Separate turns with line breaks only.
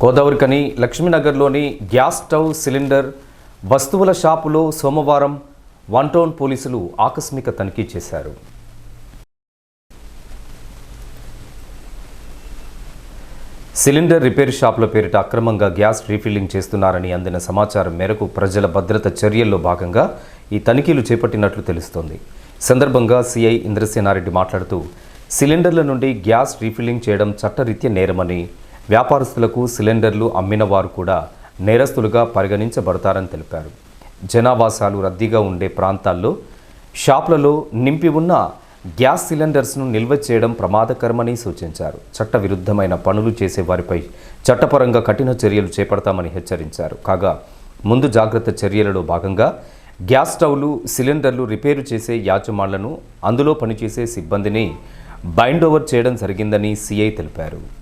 గోదావరికని లక్ష్మీనగర్లోని gas stove cylinder వస్తువుల షాపులో సోమవారం వన్ టౌన్ పోలీసులు ఆకస్మిక తనిఖీ చేశారు. సిలిండర్ రిపేర్ షాపుల పేరిట అక్రమంగా గ్యాస్ రీఫిల్లింగ్ చేస్తున్నారని అందిన సమాచారం మేరకు ప్రజల భద్రత చర్యల్లో భాగంగా ఈ తనిఖీలు చేపట్టినట్లు తెలుస్తోంది. సందర్భంగా సిఐ ఇంద్రసేనారెడ్డి మాట్లాడుతూ సిలిండర్ల నుండి గ్యాస్ రీఫిల్లింగ్ చేయడం చట్టరీత్య నేరమని వ్యాపారస్తులకు సిలిండర్లు అమ్మిన వారు కూడా నేరస్తులుగా పరిగణించబడతారని తెలిపారు. జనావాసాలు రద్దీగా ఉండే ప్రాంతాల్లో షాపులలో నింపి ఉన్న గ్యాస్ సిలిండర్స్ను నిల్వ చేయడం ప్రమాదకరమని సూచించారు. చట్ట విరుద్ధమైన పనులు చేసే వారిపై చట్టపరంగా కఠిన చర్యలు చేపడతామని హెచ్చరించారు. కాగా ముందు జాగ్రత్త చర్యలలో భాగంగా గ్యాస్ స్టవ్లు సిలిండర్లు రిపేరు చేసే యాజమాన్లను అందులో పనిచేసే సిబ్బందిని బైండ్ ఓవర్ చేయడం జరిగిందని సిఐ తెలిపారు.